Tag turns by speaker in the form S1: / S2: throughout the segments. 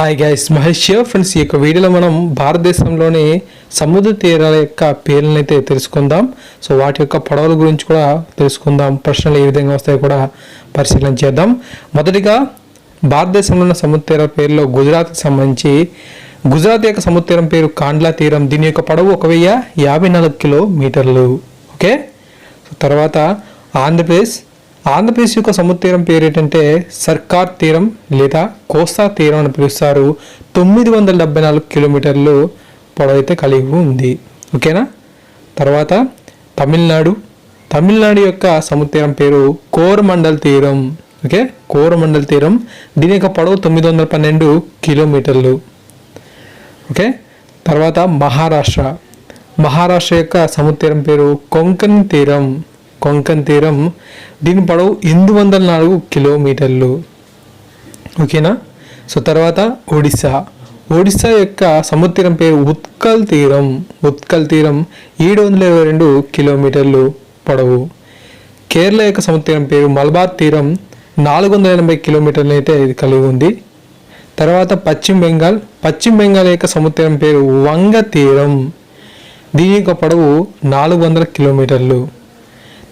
S1: Hi guys Mahesh friends ఈ యొక్క వీడియోలో మనం భారతదేశంలోని సముద్ర తీరాల యొక్క పేర్లను అయితే తెలుసుకుందాం. సో వాటి యొక్క పడవల గురించి కూడా తెలుసుకుందాం. ప్రశ్నలు ఏ విధంగా వస్తాయో కూడా పరిశీలన చేద్దాం. మొదటిగా భారతదేశంలో ఉన్న సముద్ర తీరాల పేర్లో గుజరాత్కి సంబంధించి. గుజరాత్ యొక్క సముద్ర తీరం పేరు కాండ్లా తీరం. దీని యొక్క పొడవు ఒక వెయ్యి యాభై నాలుగు కిలోమీటర్లు. ఓకే సో తర్వాత ఆంధ్రప్రదేశ్ ఆంధ్రప్రదేశ్ యొక్క సముద్ర పేరు ఏంటంటే సర్కార్ తీరం లేదా కోస్తా తీరం అని పిలుస్తారు. తొమ్మిది వందల డెబ్బై నాలుగు కిలోమీటర్లు పొడవైతే కలిగి ఉంది. ఓకేనా? తర్వాత తమిళనాడు. తమిళనాడు యొక్క సముద్ర పేరు కోరమండల్ తీరం. ఓకే? కోరమండల్ తీరం. దీని యొక్క పొడవు తొమ్మిది వందల పన్నెండు కిలోమీటర్లు. ఓకే? తర్వాత మహారాష్ట్ర. మహారాష్ట్ర యొక్క సముద్ర పేరు కొంకన్ తీరం. కొంకన్ తీరం. దీని పొడవు ఎనిమిది వందల నాలుగు కిలోమీటర్లు. ఓకేనా? సో తర్వాత ఒడిశా ఒడిశా యొక్క సముద్రం పేరు ఉత్కల్ తీరం. ఉత్కల్ తీరం ఏడు వందల ఇరవై రెండు కిలోమీటర్లు పొడవు. కేరళ యొక్క సముద్రం పేరు మలబార్ తీరం నాలుగు వందల ఎనభై కిలోమీటర్లు అయితే ఇది కలిగి ఉంది. తర్వాత పశ్చిమ బెంగాల్. పశ్చిమ బెంగాల్ యొక్క సముద్రం పేరు వంగ తీరం. దీని యొక్క పొడవు నాలుగు వందల కిలోమీటర్లు.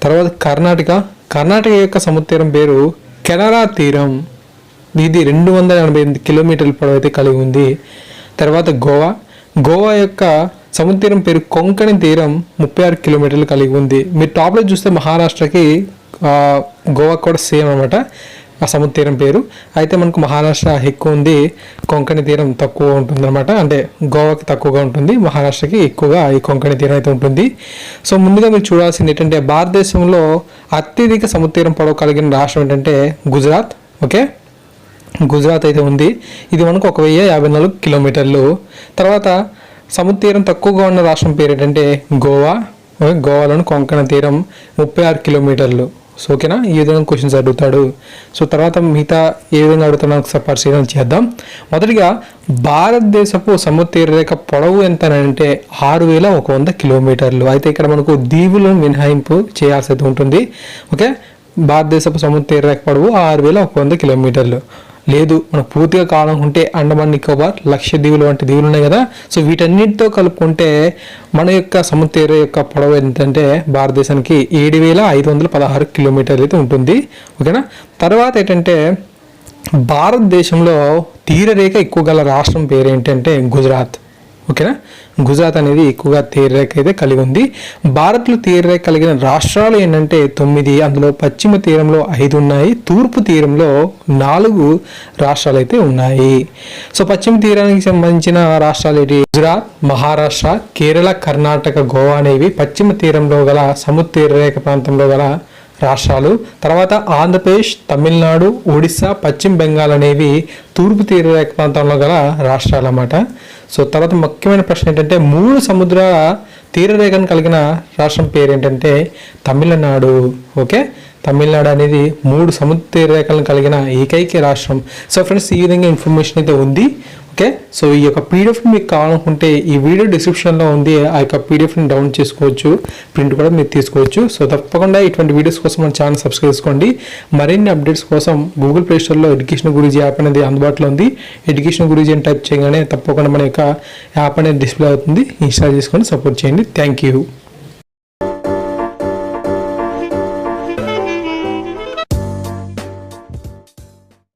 S1: తర్వాత కర్ణాటక. కర్ణాటక యొక్క సముద్రం పేరు కెనరా తీరం. ఇది రెండు వందల ఎనభై ఎనిమిది కిలోమీటర్ల పొడవు అయితే కలిగి ఉంది. తర్వాత గోవా. గోవా యొక్క సముద్రం పేరు కొంకణి తీరం ముప్పై ఆరు కిలోమీటర్లు కలిగి ఉంది. మీరు టాప్లో చూస్తే మహారాష్ట్రకి గోవా కూడా సేమ్ అనమాట ఆ సముద్ర తీరం పేరు. అయితే మనకు మహారాష్ట్ర ఎక్కువ ఉంది. కొంకణి తీరం తక్కువ ఉంటుంది అనమాట అంటే గోవాకి తక్కువగా ఉంటుంది. మహారాష్ట్రకి ఎక్కువగా ఈ కొంకణి తీరం అయితే ఉంటుంది. సో ముందుగా మీరు చూడాల్సింది ఏంటంటే భారతదేశంలో అత్యధిక సముద్ర తీరం పొడవు కలిగిన రాష్ట్రం ఏంటంటే గుజరాత్. ఓకే? గుజరాత్ అయితే ఉంది. ఇది మనకు ఒక వెయ్యి యాభై నాలుగు కిలోమీటర్లు. తర్వాత సముద్ర తీరం తక్కువగా ఉన్న రాష్ట్రం పేరు ఏంటంటే గోవా. గోవాలోని కొంకణ తీరం ముప్పై ఆరు కిలోమీటర్లు. సో ఓకేనా ఈ విధంగా క్వశ్చన్స్ అడుగుతాడు. సో తర్వాత మిగతా ఏ విధంగా అడుగుతున్నా ఒకసారి పరిశీలన చేద్దాం. మొదటిగా భారతదేశపు సముద్ర రేఖ పొడవు ఎంత అని అంటే ఆరు వేల ఒక వంద కిలోమీటర్లు. అయితే ఇక్కడ మనకు దీవులను మినహాయింపు చేయాల్సి అయితే ఉంటుంది. ఓకే భారతదేశపు సముద్ర రేఖ పొడవు ఆరు వేల ఒక వంద కిలోమీటర్లు. లేదు మనకు పూర్తిగా కావాలనుకుంటే అండమాన్ నికోబార్ లక్షద్వీపులు వంటి దీవులు ఉన్నాయి కదా. సో వీటన్నిటితో కలుపుకుంటే మన యొక్క సముద్ర యొక్క పొడవు ఏంటంటే భారతదేశానికి ఏడు వేల ఐదు వందల పదహారు కిలోమీటర్లు అయితే ఉంటుంది. ఓకేనా? తర్వాత ఏంటంటే భారతదేశంలో తీరరేఖ ఎక్కువ గల రాష్ట్రం పేరు ఏంటంటే గుజరాత్. ఓకేనా? గుజరాత్ అనేది ఎక్కువగా తీరరేఖ అయితే కలిగి ఉంది. భారత్లో తీరరేఖ కలిగిన రాష్ట్రాలు ఏంటంటే తొమ్మిది అందులో పశ్చిమ తీరంలో ఐదు ఉన్నాయి. తూర్పు తీరంలో నాలుగు రాష్ట్రాలు అయితే ఉన్నాయి. సో పశ్చిమ తీరానికి సంబంధించిన రాష్ట్రాలు ఏంటి? గుజరాత్ మహారాష్ట్ర కేరళ కర్ణాటక గోవా అనేవి పశ్చిమ తీరంలో గల సముద్ర తీరరేఖ ప్రాంతంలో గల రాష్ట్రాలు తర్వాత ఆంధ్రప్రదేశ్ తమిళనాడు ఒడిశా పశ్చిమ బెంగాల్ అనేవి తూర్పు తీరరేఖ ప్రాంతంలో గల రాష్ట్రాలు అన్నమాట. సో తర్వాత ముఖ్యమైన ప్రశ్న ఏంటంటే మూడు సముద్ర తీరరేఖను కలిగిన రాష్ట్రం పేరు ఏంటంటే తమిళనాడు. ఓకే? తమిళనాడు అనేది మూడు సముద్ర రేఖలను కలిగిన ఏకైక రాష్ట్రం. సో ఫ్రెండ్స్ ఈ విధంగా ఇన్ఫర్మేషన్ అయితే ఉంది. ఓకే సో ఈ యొక్క పీడిఎఫ్ మీకు కావాలనుకుంటే ఈ వీడియో డిస్క్రిప్షన్లో ఉంది. ఆ యొక్క పీడిఎఫ్ని డౌన్ చేసుకోవచ్చు. ప్రింట్ కూడా మీరు తీసుకోవచ్చు. సో తప్పకుండా ఇటువంటి వీడియోస్ కోసం మన ఛానల్ సబ్స్క్రైబ్ చేసుకోండి. మరిన్ని అప్డేట్స్ కోసం గూగుల్ ప్లేస్టోర్లో ఎడ్యుకేషన్ గురించి యాప్ అనేది అందుబాటులో ఉంది. ఎడ్యుకేషన్ గురించి అని టైప్ చేయగానే తప్పకుండా మన యొక్క యాప్ అనేది డిస్ప్లే అవుతుంది. ఇన్స్టాల్ చేసుకొని సపోర్ట్ చేయండి. Thank you